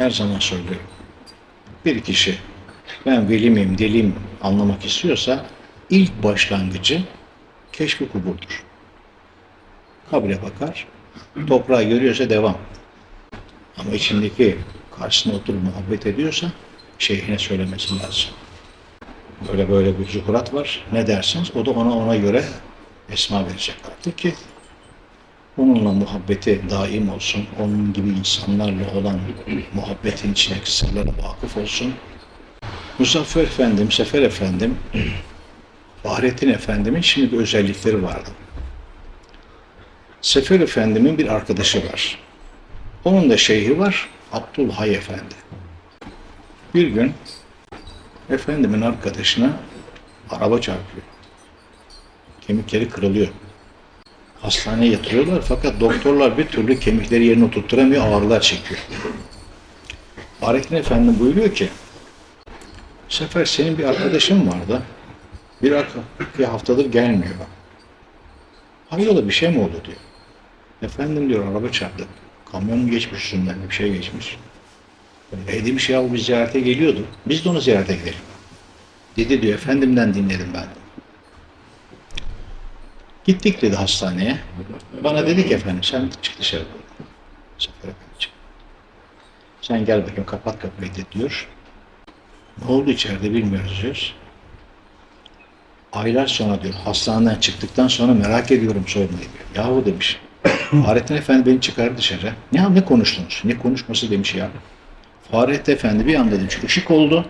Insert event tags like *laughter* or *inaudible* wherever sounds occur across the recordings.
her zaman söylüyorum. Bir kişi ben veli miyim, deli anlamak istiyorsa ilk başlangıcı keşfi kuburdur. Kabre bakar, toprağı görüyorsa devam. Ama içindeki karşısına oturup muhabbet ediyorsa şeyhine söylemesi lazım. Böyle böyle bir zuhurat var. Ne dersiniz? O da ona ona göre esma verecek artık ki onunla muhabbeti daim olsun. Onun gibi insanlarla olan muhabbetin içindeki sırlara vakıf olsun. Muzaffer Efendim, Sefer Efendim, *clears throat* Fahrettin Efendim'in şimdi bir özellikleri vardı. Sefer Efendim'in bir arkadaşı var. Onun da şeyhi var, Abdülhay Efendi. Bir gün Efendimin arkadaşına araba çarpıyor. Kemikleri kırılıyor. Hastaneye yatırıyorlar fakat doktorlar bir türlü kemikleri yerine oturtturamıyor, ağrılar çekiyor. Fahrettin Efendi buyuruyor ki, Sefer senin bir arkadaşın vardı. Bir, bir haftadır gelmiyor. Hayrola bir şey mi oldu diyor. Efendim diyor araba çarptı. Kamyon geçmiş üstünden bir şey geçmiş. E demiş ya biz ziyarete geliyordu. Biz de onu ziyarete gidelim. Dedi diyor efendimden dinledim ben. Gittik dedi hastaneye. Bana dedi ki efendim sen çık dışarı. Efendi çık. Sen gel bakayım kapat kapıyı dedi diyor. Ne oldu içeride bilmiyoruz diyoruz. Aylar sonra diyor hastaneden çıktıktan sonra merak ediyorum sormayı diyor. Yahu demiş. *coughs* Fahrettin Efendi beni çıkardı dışarı. Ne ne konuştunuz? Ne konuşması demiş ya. Fahrettin Efendi bir anda demiş ışık oldu.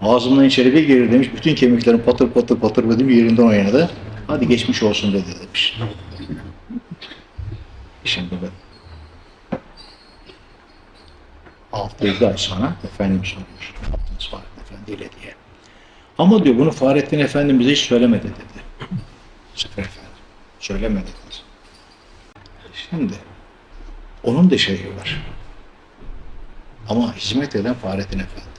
Ağzımdan içeri bir girir demiş. Bütün kemiklerim patır patır patır dedim yerinden oynadı. Hadi geçmiş olsun dedi demiş. Şimdi ben altı yedi ay sonra efendim soruyor. Ne yaptınız Fahrettin Efendi ile diye. Ama diyor bunu Fahrettin Efendi bize hiç söylemedi dedi. Sefer Efendi. Söylemedi dedi. Şimdi onun da şeyi var. Ama hizmet eden Fahrettin Efendi.